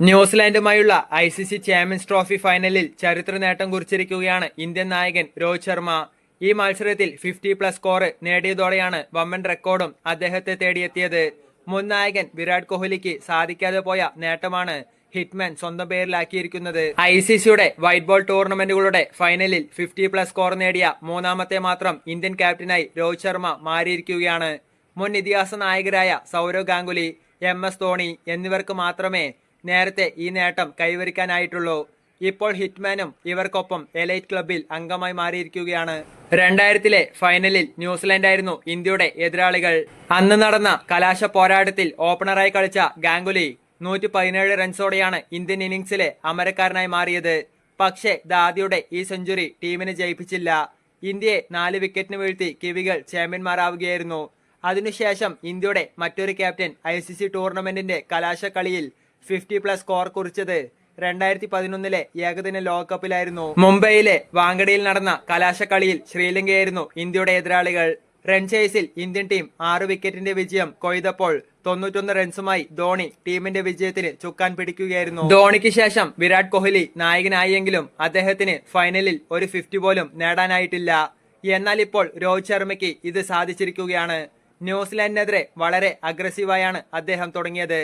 ന്യൂസിലാൻഡുമായുള്ള I C C champions trophy ഫൈനലിൽ ചരിത്ര നേട്ടം കുറിച്ചിരിക്കുകയാണ് ഇന്ത്യൻ നായകൻ രോഹിത് ശർമ്മ. ഈ മത്സരത്തിൽ ഫിഫ്റ്റി പ്ലസ് സ്കോർ നേടിയതോടെയാണ് വമ്പൻ റെക്കോർഡും അദ്ദേഹത്തെ തേടിയെത്തിയത്. മുൻ നായകൻ വിരാട് കോഹ്ലിക്ക് സാധിക്കാതെ പോയ നേട്ടമാണ് ഹിറ്റ്മാൻ സ്വന്തം പേരിലാക്കിയിരിക്കുന്നത്. ഐ സി സിയുടെ വൈറ്റ് ബോൾ ടൂർണമെന്റുകളുടെ ഫൈനലിൽ ഫിഫ്റ്റി പ്ലസ് സ്കോർ നേടിയ മൂന്നാമത്തെ മാത്രം ഇന്ത്യൻ ക്യാപ്റ്റനായി രോഹിത് ശർമ്മ മാറിയിരിക്കുകയാണ്. മുൻ ഇതിഹാസ നായകരായ സൗരവ് ഗാംഗുലി എം എസ് ധോണി എന്നിവർക്ക് മാത്രമേ നേരത്തെ ഈ നേട്ടം കൈവരിക്കാനായിട്ടുള്ളൂ. ഇപ്പോൾ ഹിറ്റ്മാനും ഇവർക്കൊപ്പം എലൈറ്റ് ക്ലബിൽ അംഗമായി മാറിയിരിക്കുകയാണ്. രണ്ടായിരത്തിലെ ഫൈനലിൽ ന്യൂസിലൻഡായിരുന്നു ഇന്ത്യയുടെ എതിരാളികൾ. അന്ന് നടന്ന കലാശ പോരാട്ടത്തിൽ ഓപ്പണറായി കളിച്ച ഗാംഗുലി നൂറ്റി പതിനേഴ് റൺസോടെയാണ് ഇന്ത്യൻ ഇന്നിംഗ്സിലെ അമരക്കാരനായി മാറിയത്. പക്ഷേ ദാദിയുടെ ഈ സെഞ്ചുറി ടീമിനെ ജയിപ്പിച്ചില്ല. ഇന്ത്യയെ നാല് വിക്കറ്റിന് വീഴ്ത്തി കിവികൾ ചാമ്പ്യന്മാരാവുകയായിരുന്നു. അതിനുശേഷം ഇന്ത്യയുടെ മറ്റൊരു ക്യാപ്റ്റൻ ഐ സി സി ടൂർണമെന്റിന്റെ കലാശക്കളിയിൽ ഫിഫ്റ്റി പ്ലസ് സ്കോർ കുറിച്ചത് രണ്ടായിരത്തി പതിനൊന്നിലെ ഏകദിന ലോകകപ്പിലായിരുന്നു. മുംബൈയിലെ വാങ്കഡയിൽ നടന്ന കലാശക്കളിയിൽ ശ്രീലങ്കയായിരുന്നു ഇന്ത്യയുടെ എതിരാളികൾ. റൺചേസിൽ ഇന്ത്യൻ ടീം ആറ് വിക്കറ്റിന്റെ വിജയം കൊയ്തപ്പോൾ തൊണ്ണൂറ്റൊന്ന് റൺസുമായി ധോണി ടീമിന്റെ വിജയത്തിന് ചുക്കാൻ പിടിക്കുകയായിരുന്നു. ധോണിക്ക് ശേഷം വിരാട് കോഹ്ലി നായകനായെങ്കിലും അദ്ദേഹത്തിന് ഫൈനലിൽ ഒരു ഫിഫ്റ്റി പോലും നേടാനായിട്ടില്ല. എന്നാൽ ഇപ്പോൾ രോഹിത് ശർമ്മയ്ക്ക് ഇത് സാധിച്ചിരിക്കുകയാണ്. ന്യൂസിലാൻഡിനെതിരെ വളരെ അഗ്രസീവായാണ് അദ്ദേഹം തുടങ്ങിയത്.